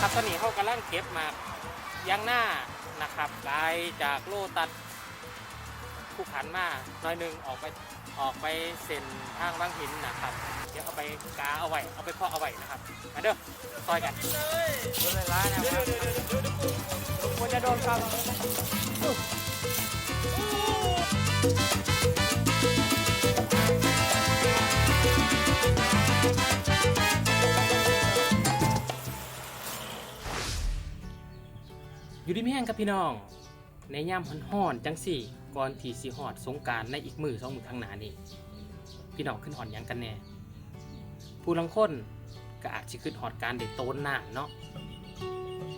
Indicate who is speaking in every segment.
Speaker 1: ครับตอนนี้เขากำลังเก็บมากยางหน้านะครับไกลจากโลตัดผู้ขันมาหน้อยหนึงออกไปออกไปเส้นทางบางหินนะครับ เดี๋ยวเอาไปกาเอาไว้เอาไปเพาะเอาไว้นะครับมาเด้อซอยกันโดนร้านะครับควรจะโดนครับ อยู่ดีไม่แห้งครับพี่น้อง ในย่ามฮ้อนๆจังสี่ก่อนที่สิหอดสงการในอีกมือสองมือข้างหน้านี่พี่น้องขึ้นหอดยังกันแน่ผู้ลังคนก็อาจจะขึ้นหอดการได้โตนหน้าเนาะ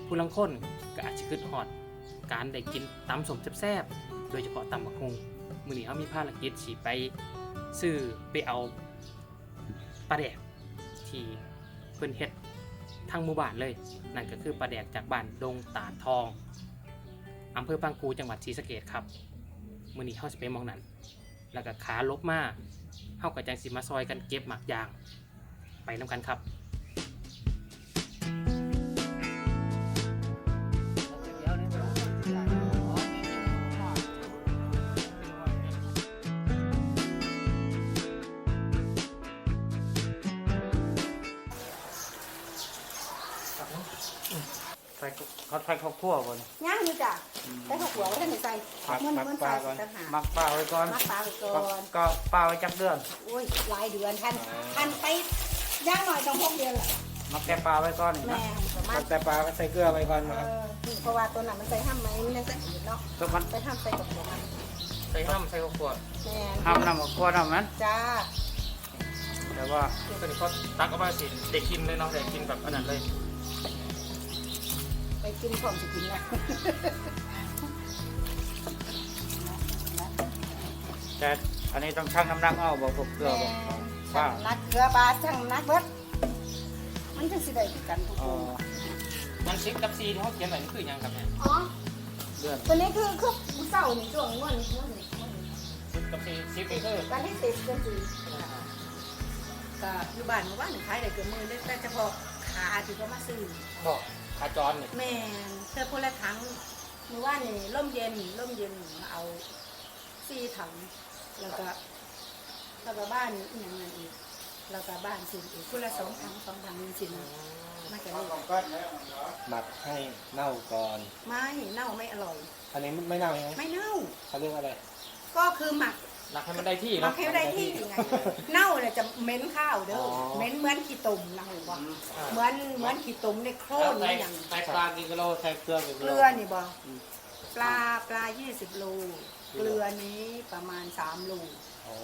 Speaker 1: ผู้ลังคนก็อาจจะขึ้นหอดการได้กินตำสมแซ่บๆโดยเฉพาะตำบักฮุงมือนี้เขามีภารกิจสีไปซื้อไปเอาปลาแดกที่เพิ่นเฮ็ด ทางหมู่บ้านเลย นั่นก็คือปลาแดกจากบ้านดงตาดทองอำเภอปางกูจังหวัดศรีสะเกดครับมือนี้เฮาสิไปมองนั้น แล้วก็ขาลบมาเฮากับจังสิมาซอยกันเก็บหมากยาง ไปนํกันครับ
Speaker 2: ส่เขาใส่ข้าวคั่วก่อน
Speaker 3: ย่างอยู่จ้ะแต่ข้าวหัวว่าท่านได้ใส่
Speaker 2: มัก
Speaker 3: มัน
Speaker 2: มัก
Speaker 3: มัน
Speaker 2: ปลา
Speaker 3: ใส่
Speaker 2: ก่อน
Speaker 3: ต่างหาก
Speaker 2: มักปลาไว้ก่อน
Speaker 3: มักปลาไปก่
Speaker 2: ก็
Speaker 3: อน
Speaker 2: ก็ปลาไว้จักเดือน
Speaker 3: โอ้ยหลายเดือนท่านท่านไปย่างหน่อยต้องหกเดือนแหละ
Speaker 2: มักแต่ปลาไว้ก่อนนี่
Speaker 3: แม่
Speaker 2: นะ
Speaker 3: ประมา
Speaker 2: มั
Speaker 3: ณ
Speaker 2: กแต่ปลาก็ใส่เกลือไว้ก่อน
Speaker 3: เอ
Speaker 2: นะครับ
Speaker 3: อเพราะว่าตัวนั้นมันใส่ห้ามไหมมันยังใส่อื่นเนาะ
Speaker 2: ตัวมัน
Speaker 3: ไปห้ามใส่กับหัวมัน
Speaker 1: ใส่ห้ามใส่ข้าวคั่ว
Speaker 3: แม่
Speaker 2: ห้ามนำกับคั่วน้ำมัน
Speaker 3: จ้า
Speaker 2: แต่ว่า
Speaker 1: ซึ่งตัวนี้เขาตักเอามาสิเด็กกินเลยเนาะเด็กกินแบบอันนั้นเลย
Speaker 3: ไปกินของสิกินนะ
Speaker 2: แต่อันนี้ต้องชั่งน้ำหนักเอาบอกพวกเกลือ
Speaker 3: แม่
Speaker 2: บอกป
Speaker 3: ช่า
Speaker 2: ลาง
Speaker 3: นักเกลือบาช่างนักเบิดมันจะสิได้คือกันทุก
Speaker 2: อ๋
Speaker 3: ค
Speaker 2: อน
Speaker 1: มันซิกกับซีที่เขาเขียนไว้นี่คือหยังครับเนี่ย
Speaker 3: อ๋อ
Speaker 2: เดือน
Speaker 3: ตัวนี้คือคือผู้เศร้านี่ช่วงงวดนี้งวดนี้งวดนี้
Speaker 1: ซิกกับซีซิกนี่คือ
Speaker 3: การที่ติดกันสิก็อยู่บ้านหมู่บ้านขายได้เกือบมือได้แต่เฉพาะขาที่เขามาซื้อ
Speaker 1: บอก ขาจรเนี่ย
Speaker 3: แม่นเธอคนละถังหมู่บ้านนี่ร่มเย็นร่มเย็นมาเอาสี่ถังแล้วก็แล้วก็บ้านอีกอย่างนั้นอีกแล้วก็บ้านสินอีกคนละสองถังสองถังนี่สินมาจากนี่
Speaker 4: หมักให้เน่าก่อน
Speaker 3: ไม่เน่าไม่อร่อย
Speaker 4: อันนี้ไม่เน่าใช่ไหม
Speaker 3: ไม่เน่า
Speaker 4: เขาเรียกว่าอะไร
Speaker 3: ก็คือหมัก
Speaker 1: หลักให้มันได้ที่
Speaker 3: หมั
Speaker 1: เนาะ
Speaker 3: กให้ได้ที่ไงเน่าเนี่ยจะเหม็นข้าวเด้ออ
Speaker 4: อ
Speaker 3: เหม็นเหมือนขี้ตุ่มนะหูบ่
Speaker 1: อ่า
Speaker 3: เหมือนเหมือนขี้ตุ่มในโคลน
Speaker 4: ใส่
Speaker 3: นี่อย่าง
Speaker 4: ใส่ปลากี่กิโลใส่เกลือกี่
Speaker 3: เก
Speaker 4: กิโล
Speaker 3: ลือนี่บ่ปลาปลา20โลเกลือนี้ประมาณ3โล
Speaker 4: โอ้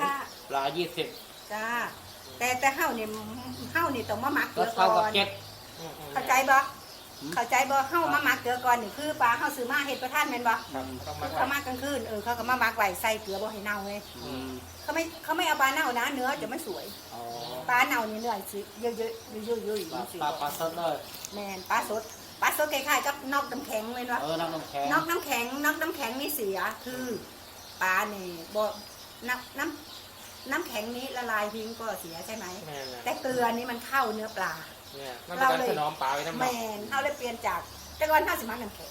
Speaker 3: ถ้า
Speaker 4: ปลายี่สิบ
Speaker 3: จ้าแต่แต่เฮานี่เฮานี่ต้องมาหมักเกลื
Speaker 4: ก็
Speaker 3: อก่
Speaker 4: เท่ากับ
Speaker 3: อน
Speaker 4: เจ็ด
Speaker 1: อืมอืม
Speaker 3: เข้าใจบ่ เข้าใจบ่เฮามาหมักเกลือก่อนนี่คือปลาเฮาซื้อมาเฮ็ดประทานแม่นบ่
Speaker 4: ครับ
Speaker 1: ต้องมา
Speaker 3: เขามากลางคืนเออเขาก็มาหมักไว้ใส่เกลือบ่ให้เน่าเลย
Speaker 4: อืม
Speaker 3: เขาไม่เขาไม่เอาปลาเน่านะเนื้อจะไม่สวย
Speaker 4: อ๋อ
Speaker 3: ปลาเน่านี่เนื้อสิเยอะๆเยอะๆเยอะๆ
Speaker 4: ปลา
Speaker 3: ๆสิ
Speaker 4: ปลาปลาสดเลย
Speaker 3: แม่นปลาสดปลาสดคล้ายๆกับนอกน้ำแข็งเลยเนาะ
Speaker 4: เออน้ำน้ำแข็ง
Speaker 3: นอกน้ำแข็งนอกน้ำแข็งนี่เสียคือปลาเนี่ยบ่น้ำน้ำน้ำแข็งนี้ละลายทิ้งก็เสียใช่ไหม
Speaker 1: แม่นเลย
Speaker 3: แต่เกลือนี่มันเข้าเนื้อปลา
Speaker 1: เนี่ยมันเป็นการถนอมปลาไว้ทั้งหม
Speaker 3: แม
Speaker 1: ด
Speaker 3: นเขาเลยเปลี่ยนจากแต่ก่อนห้าสิบมันน้ำแข็ง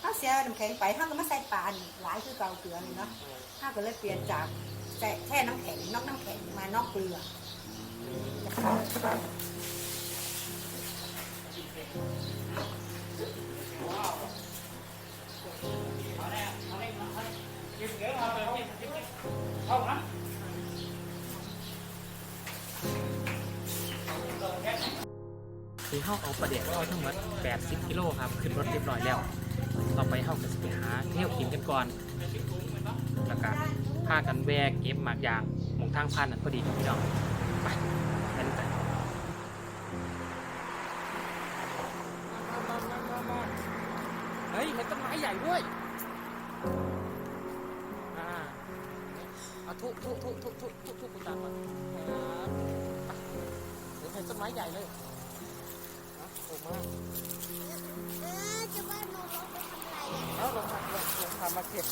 Speaker 3: เขาเสียน้ำแข็งไปเขาก็มาใส่ปลานี่หลายคือเกาเกลือนี่เนาะเขาก็เลยเปลี่ยนจากใส่แช่น้ำแข็งนอกน้ำแข็งมานอกเกลือ
Speaker 1: คือ คือเขาเอาปลาเด็กเอาทั้งหมด 80 กิโลครับ ขึ้นรถเรียบร้อยแล้ว ต่อไปเขาก็จะไปหาเที่ยวกินกันก่อน แล้วก็พากันแวกเก็บหมากยางหมองทางผ่านนั้นพอดีพี่น้องไปไปดูกันเฮ้ยเห็นต้นไม้ใหญ่ด้วยอ่าเอาทุทุทุทุทุทุทุคุณตาก่อนครับไปเดี๋ยวเห็นต้นไม้ใหญ่เลย มาก
Speaker 5: เจะว่านูลงไปทำอะไรอะ
Speaker 1: เอ้าลงทำลงลงทำมาเก็บ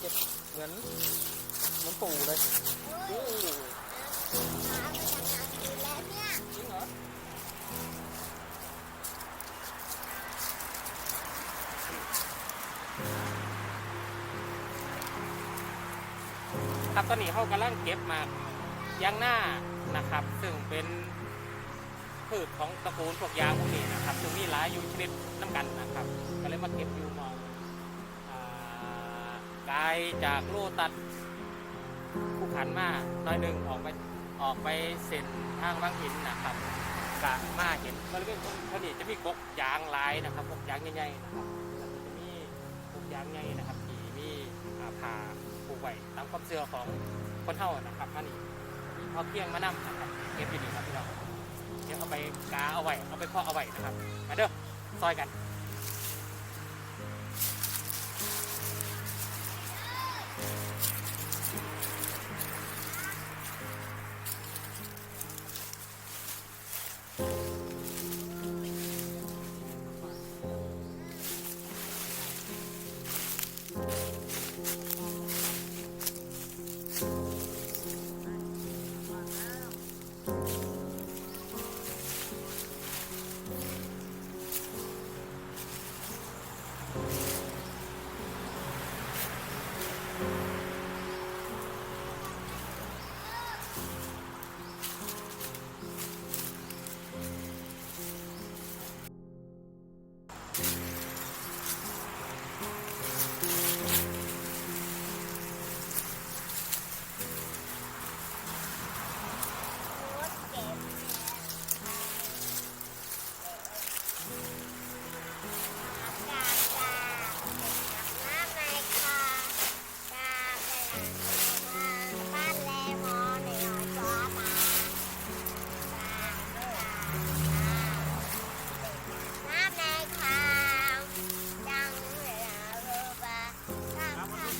Speaker 1: เก็บเหมือนเหมือนปู่เลยโอ้
Speaker 5: ยาไปทำงานดูแลวเนี่ย
Speaker 1: เหรอครับตอนนี้เขากำลังเก็บมายังหน้านะครับ ซึ่งเป็น พืชของตระกูลพวกยางพวกนี้นะครับซึ่งมีหลายอยู่ชนิดน้ำกันนะครับ ก็เลยมาเก็บอยู่มองอ่าไกลจากโลตัดภูขันมาหน้อยหนึ่งออกไปออกไปเส้นทางบางหินนะครับกะมาเห็นบริเวณตรงนี้จะมีกกยางลายนะครับกกยางใหญ่ๆนะครับจะมีกกยางใหญ่นะครับที่มีผ่าผูกไว้ตามความเชื่อของคนเท่านะครับมานี่พอเพียงมานำนะครับเก็บอยู่นี่ครับพี่น้อง เดี๋ยวเอาไปกาเอาไว้เอาไปเพาะเอาไว้นะครับ มาเด้อซอยกัน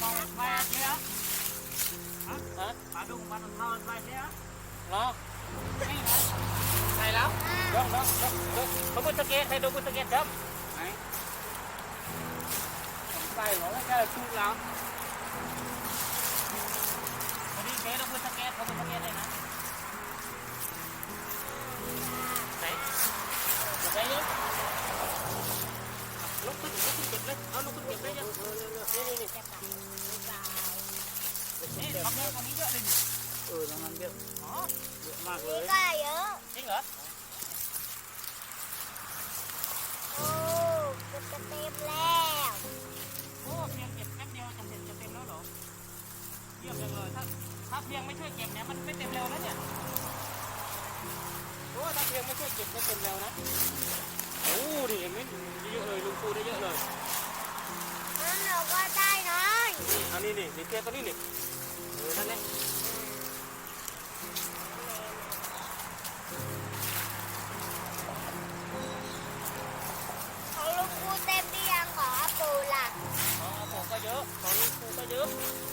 Speaker 1: ำ
Speaker 5: คา
Speaker 2: ไปเชียว
Speaker 1: ฮะ
Speaker 2: ปลาดุงมันทอด
Speaker 1: อใส่แล้วยกยกยกยกเขาบุญสเก็ตให้ดูบุญสเก็ตครับ
Speaker 2: ไหนผมใส่หรอไม่ใช่ชุดแล้ว
Speaker 1: พอดีเกตเอาบุญสเก็ตเขาบุญสเก็ตเลยนะ
Speaker 2: ริงเห
Speaker 1: รอ
Speaker 5: โอ้เกือบจะเต็มแล้ว
Speaker 1: โอ้เพียงเก็บแป๊บเดียวจะเสร็จจะเต็มแล้วเหรอเยี่ยมจังเลยถ้าถ้าเพียงไม่ช่วยเก็บเนี่ยมันไม่เต็มเร็วนะเนี่ยโอ้ถ้าเพียงไม่ช่วยเก็บไม่เต็มเร็วนะโอ้ดิเห็นไหมเยอะเลยลุงปูได้เยอะเลย
Speaker 5: นั่นเราก็ได้น้อย
Speaker 1: นี่อันนี้นี่นี่เพียงตัวนี้นี่เออนั่นแหละ
Speaker 5: ปู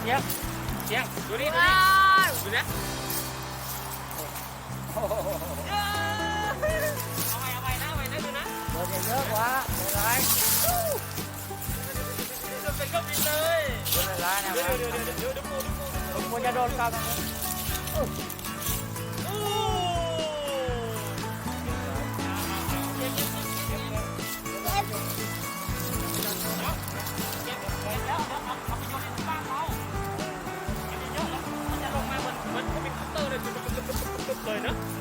Speaker 1: เสียงเสียงเสียงดูนี่ดูนี่ดูนะเอาไว้เอาไว้นะเอาไว้นะดูนะ
Speaker 2: เดี๋ยวเยอะกว่าไม่ไร
Speaker 1: จะเป็นเครื่องบินเลย
Speaker 2: ไม่ไรนะ
Speaker 1: เดี๋ยวเดี๋ยวเดี๋ยวเดี๋ยวเดี๋ยวดูปูดูปู
Speaker 2: ผมควรจะโดนกลับ Leute.